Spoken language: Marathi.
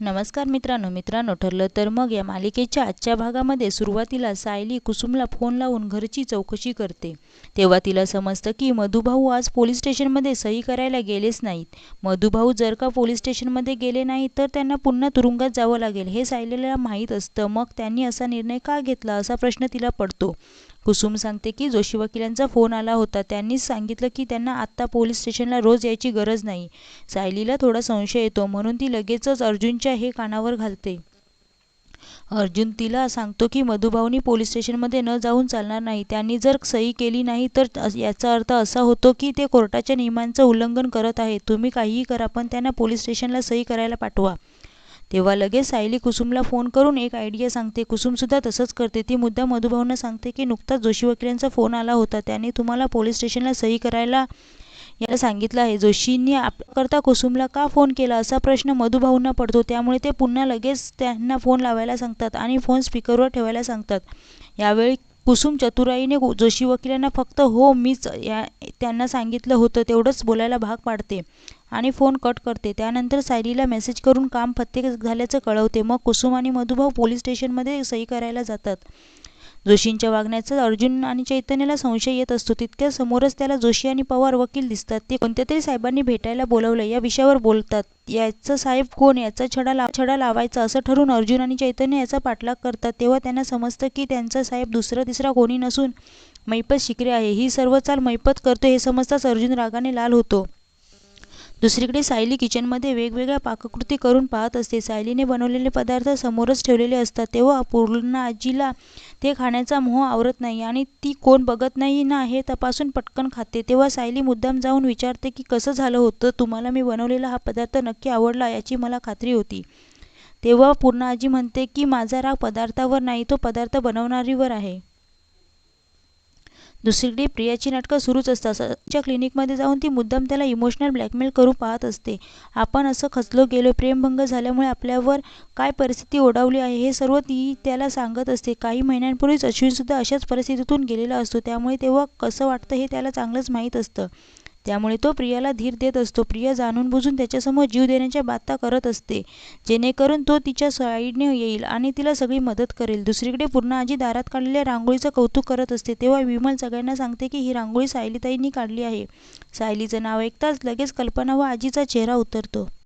नमस्कार मित्रांनो मित्रांनो ठरलं तर मग या मालिकेच्या आजच्या भागामध्ये सुरुवातीला सायली कुसुमला फोन लावून घरची चौकशी करते. तेव्हा तिला समजतं की मधुभाऊ आज पोलीस स्टेशनमध्ये सही करायला गेलेच नाहीत. मधुभाऊ जर का पोलीस स्टेशनमध्ये गेले नाही तर त्यांना पुन्हा तुरुंगात जावं लागेल हे सायलीला माहीत असतं. मग त्यांनी असा निर्णय का घेतला असा प्रश्न तिला पडतो. कुसुम सांगते की जोशी वकिलांचा फोन आला होता त्यांनीच सांगितलं की त्यांना आत्ता पोलीस स्टेशनला रोज यायची गरज नाही. सायलीला थोडा संशय येतो म्हणून ती लगेचच अर्जुनच्या हे कानावर घालते. अर्जुन तिला सांगतो की मधुभाऊनी पोलीस स्टेशनमध्ये न जाऊन चालणार नाही. त्यांनी जर सही केली नाही तर याचा अर्थ असा होतो की ते कोर्टाच्या नियमांचं उल्लंघन करत आहे तुम्ही काहीही करा पण त्यांना पोलीस स्टेशनला सही करायला पाठवा. तेव्हा लगेच सायली कुसुमला फोन करून एक आयडिया सांगते. कुसुमसुद्धा तसंच करते. ती मुद्दा मधुभाऊंना सांगते की नुकताच जोशी वकिलांचा फोन आला होता. त्याने तुम्हाला पोलीस स्टेशनला सही करायला याला सांगितलं आहे. जोशींनी आपल्याकरता कुसुमला का फोन केला? असा प्रश्न मधुभाऊंना पडतो. त्यामुळे ते पुन्हा लगेच त्यांना फोन लावायला सांगतात आणि फोन स्पीकरवर ठेवायला सांगतात. यावेळी कुसुम चतुराईने जोशी वकिलांना फक्त हो मीच या त्यांना सांगितलं होतं. तेवढंच बोलायला भाग पाडते आणि फोन कट करते. त्यानंतर सायलीला मेसेज करून काम फत्ते झाल्याचं कळवते. मग कुसुम आणि मधुभाऊ पोलीस स्टेशनमध्ये सही करायला जातात. जोशींच्या वागण्याचा अर्जुन आणि चैतन्याला संशय येत असतो. तितक्या समोरच त्याला जोशी आणि पवार वकील दिसतात. ते कोणत्या तरी साहेबांनी भेटायला बोलवलं या विषयावर बोलतात. याचं साहेब कोण? याचा छडा लाव छडा लावायचा असं ठरून अर्जुन आणि चैतन्य याचा पाठलाग करतात. तेव्हा त्यांना समजतं की त्यांचा साहेब दुसरा तिसरा कोणी नसून मैपत शिकरे आहे. ही सर्व चाल मैपत करतो हे समजताच अर्जुन रागाने लाल होतो. दुसरीकडे सायली किचनमध्ये वेगवेगळ्या पाककृती करून पाहत असते. सायलीने बनवलेले पदार्थ समोरच ठेवलेले असतात. तेव्हा पूर्ण आजीला ते खाण्याचा मोह आवरत नाही आणि ती कोण बघत नाही ना हे तपासून पटकन खाते. तेव्हा सायली मुद्दाम जाऊन विचारते की कसं झालं होतं? तुम्हाला मी बनवलेला हा पदार्थ नक्की आवडला? याची मला खात्री होती. तेव्हा पूर्ण आजी म्हणते की माझा राग पदार्थावर नाही. तो पदार्थ बनवणारीवर आहे. दुसरीकडे प्रियाची नाटकं सुरूच असतात. सच्या क्लिनिकमध्ये जाऊन ती मुद्दाम त्याला इमोशनल ब्लॅकमेल करू पाहत असते. आपण असं खचलो गेलो. प्रेमभंग झाल्यामुळे आपल्यावर काय परिस्थिती ओढावली आहे हे सर्व ती त्याला सांगत असते. काही महिन्यांपूर्वीच अश्विनसुद्धा अशाच परिस्थितीतून गेलेला असतो. त्यामुळे तेव्हा कसं वाटतं हे त्याला चांगलंच माहीत असतं. त्यामुळे तो प्रियाला धीर देत असतो. प्रिया जाणून बुजून त्याच्यासमोर जीव देण्याच्या बाता करत असते. जेणेकरून तो तिच्या साईडने येईल आणि तिला सगळी मदत करेल. दुसरीकडे पूर्ण आजी दारात काढलेल्या रांगोळीचं कौतुक करत असते. तेव्हा विमल सगळ्यांना सांगते की ही रांगोळी सायलीताईंनी काढली आहे. सायलीचं नाव ऐकताच लगेच कल्पना व आजीचा चेहरा उतरतो.